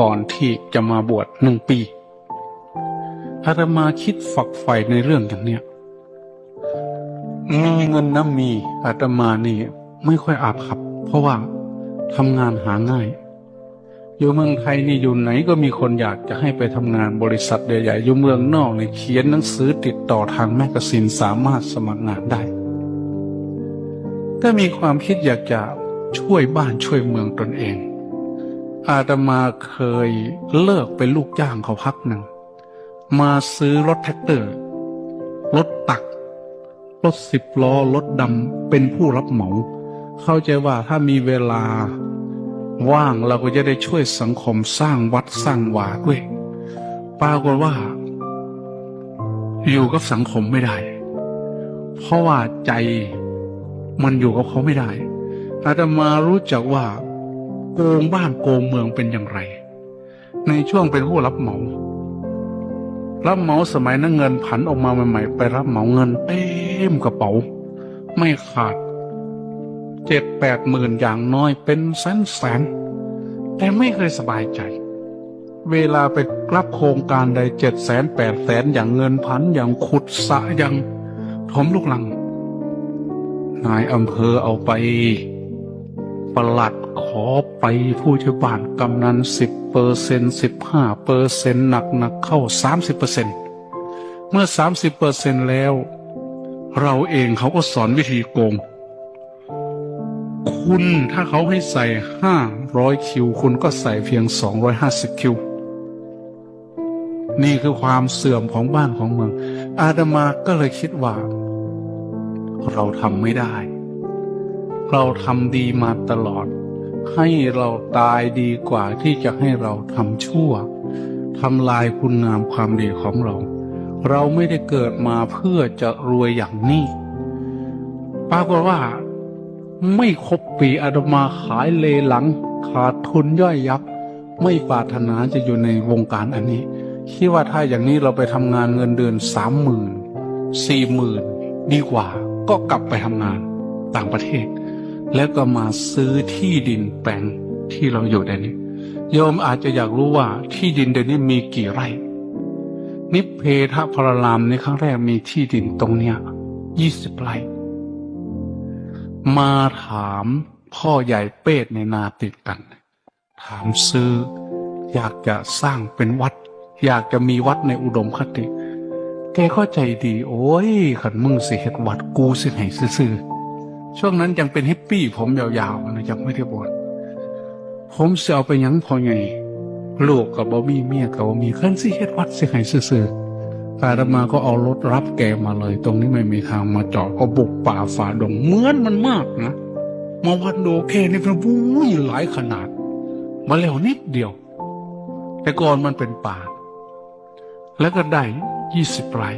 ก่อนที่จะมาบวชหนึ่งปีอาตมาคิดฝักใฝ่ในเรื่องอย่างเนี้ยมีเงินนะมีอาตมานี่ ไม่ค่อยอาภัพเพราะว่าทำงานหาง่าย อยู่เมืองไทยนี่อยู่ไหนก็มีคนอยากจะให้ไปทำงานบริษัทใหญ่ๆอยู่เมืองนอกนี่เขียนหนังสือติดต่อทางแมกกาซีนสามารถสมัครงานได้ก็มีความคิดอยากจะช่วยบ้านช่วยเมืองตนเอง อาตมาเคยเลิกเป็นลูกจ้างเขาพักหนึ่ง มาซื้อรถแท็กเตอร์ รถตัก รถสิบล้อ รถดำ เป็นผู้รับเหมา เข้าใจว่าถ้ามีเวลาว่างเราก็จะได้ช่วยสังคมสร้างวัดสร้างวาด้วยปรากฏว่า อยู่กับสังคมไม่ได้ เพราะว่าใจมันอยู่กับเขาไม่ได้อาตมารู้จักว่า โกงบ้านโกงเมืองเป็นอย่างไร ในช่วงเป็นผู้รับเหมา รับเหมาสมัยนั้นเงินผันออกมาใหม่ๆไปรับเหมาเงินเต็มกระเป๋า ไม่ขาดเจ็ดแปดหมื่นอย่างน้อยเป็นแสนแสนแต่ไม่เคยสบายใจ เวลาไปรับโครงการใดเจ็ดแสนแปดแสนอย่างเงินพันอย่างขุดสะอย่างถมลูกหลัง นายอำเภอเอาไป ประหลัดขอไปผู้ช่วยบ้านกำนันสิบเปอร์เซ็นสิบห้าเปอร์เซ็นหนักหนักๆเข้าสามสิบเปอร์เซ็นเมื่อสามสิบเปอร์เซ็นแล้ว เราเองเขาก็สอนวิธีโกง คุณถ้าเขาให้ใส่ห้าร้อยคิว คุณก็ใส่เพียงสองร้อยห้าสิบคิว นี่คือความเสื่อมของบ้านของเมือง อาตมาก็เลยคิดว่า เราทำไม่ได้ เราทำดีมาตลอด ให้เราตายดีกว่าที่จะให้เราทำชั่วทำลายคุณงามความดีของเรา เราไม่ได้เกิดมาเพื่อจะรวยอย่างนี้ปรากฏว่า ไม่ครบปีอาตมาขายเลหลัง ขาดทุนย่อยยับ ไม่ปรารถนาจะอยู่ในวงการอันนี้คิดว่าถ้าอย่างนี้เราไปทำงานเงินเดือนสามหมื่นสี่หมื่นดีกว่าก็กลับไปทำงานต่างประเทศ แล้วก็มาซื้อที่ดินแปลงที่เราอยู่ในนี้โยมอาจจะอยากรู้ว่าที่ดินเดี๋ยวนี้มีกี่ไร่ นิพเพทพรารามในครั้งแรกมีที่ดินตรงเนี้ยยี่สิบไร่มาถามพ่อใหญ่เป้ในนาติดกัน ถามซื้อ อยากจะสร้างเป็นวัด อยากจะมีวัดในอุดมคติ แกก็ใจดี โอ้ยขันมึงสิเฮ็ดวัดกูสิให้ซื่อๆ ช่วงนั้นยังเป็นฮิปปี้ผมยาวๆนะยังไม่ได้บวชผมเสียเอาไปยังพอไงลูกกับบ่มีเมียกับบ่มีขันสิเฮ็ดวัดสิให้ซื่อๆอาตมาก็เอารถรับแกมาเลย ตรงนี้ไม่มีทางมาจอดก็บุกป่าฝ่าดงเหมือนมันมากนะมาวัดโดูแค่นี้พระบุ้ยหลายขนาด มาแล้วนิดเดียว แต่ก่อนมันเป็นป่า แล้วก็ได้ยี่สิบไร่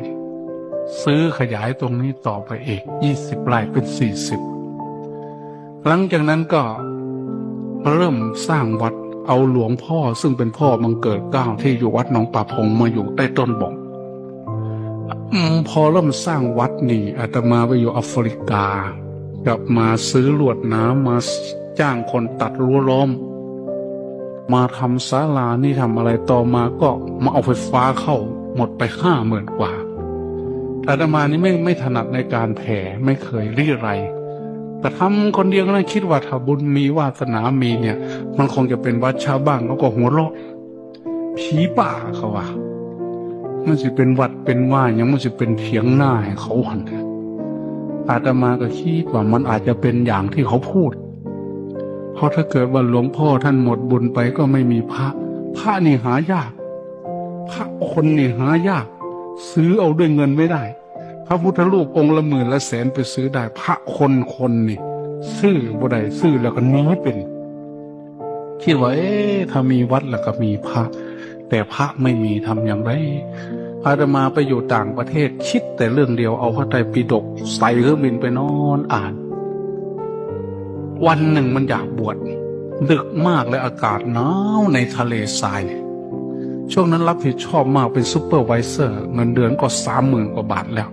ซื้อขยายตรงนี้ต่อไปอีกยี่สิบไร่เป็นสี่สิบหลังจากนั้นก็เริ่มสร้างวัดเอาหลวงพ่อซึ่งเป็นพ่อบังเกิดเก้าที่อยู่วัดหนองป่าพงมาอยู่ใต้ต้นบ่งพอเริ่มสร้างวัดนี่อาตมาไปอยู่แอฟริกา กลับมาซื้อลวดน้ำมาจ้างคนตัดรั้วล้อม มาทำศาลานี่ทำอะไรต่อมาก็มาเอาไฟฟ้าเข้าหมดไปห้าหมื่นกว่า อาตมานี่ไม่ไม่ถนัดในการแผ่ไม่เคยรีไร แต่ทำคนเดียวก็เลยคิดว่าถ้าบุญมีวาสนามีเนี่ย มันคงจะเป็นวัดชาวบ้านเขาก็หัวเราะผีป่าเขาว่ามันสิเป็นวัดเป็นว่ายังมันสิเป็นเถียงหน้าให้เขาหันอาตมาก็คิดว่ามันอาจจะเป็นอย่างที่เขาพูด เพราะถ้าเกิดว่าหลวงพ่อท่านหมดบุญไปก็ไม่มีพระ พระนี่หายาก พระคนนี่หายาก ซื้อเอาด้วยเงินไม่ได้ พระพุทธรูปองค์ละหมื่นละแสนไปซื้อได้ พระคนคนนี่ซื้อบ่ได้ซื้อแล้วก็นี้เป็นคิดว่าเอ๊ะถ้ามีวัดแล้วก็มีพระ แต่พระไม่มีทำอย่างไรอาตมาไปอยู่ต่างประเทศคิดแต่เรื่องเดียวเอาพระไตรปิฎกใส่เครื่องบินไปนอนอ่าน วันหนึ่งมันอยากบวชดึกมากและอากาศหนาวในทะเลทราย ช่วงนั้นรับผิดชอบมากเป็นซูเปอร์ไวิเซอร์ เงินเดือนก็สามหมื่นกว่าบาทแล้ว